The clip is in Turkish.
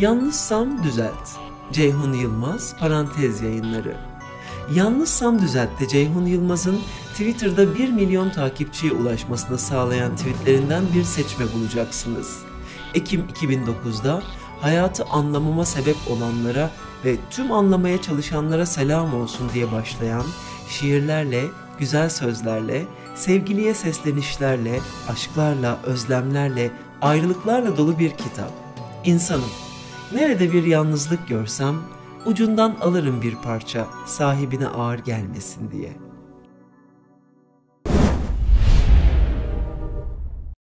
Yalnızsam düzelt. Ceyhun Yılmaz parantez yayınları. Yalnızsam düzeltte Ceyhun Yılmaz'ın Twitter'da 1 milyon takipçiye ulaşmasını sağlayan tweetlerinden bir seçme bulacaksınız. Ekim 2009'da hayatı anlamama sebep olanlara ve tüm anlamaya çalışanlara selam olsun diye başlayan şiirlerle, güzel sözlerle, sevgiliye seslenişlerle, aşklarla, özlemlerle, ayrılıklarla dolu bir kitap. İnsanım, nerede bir yalnızlık görsem ucundan alırım bir parça sahibine ağır gelmesin diye.''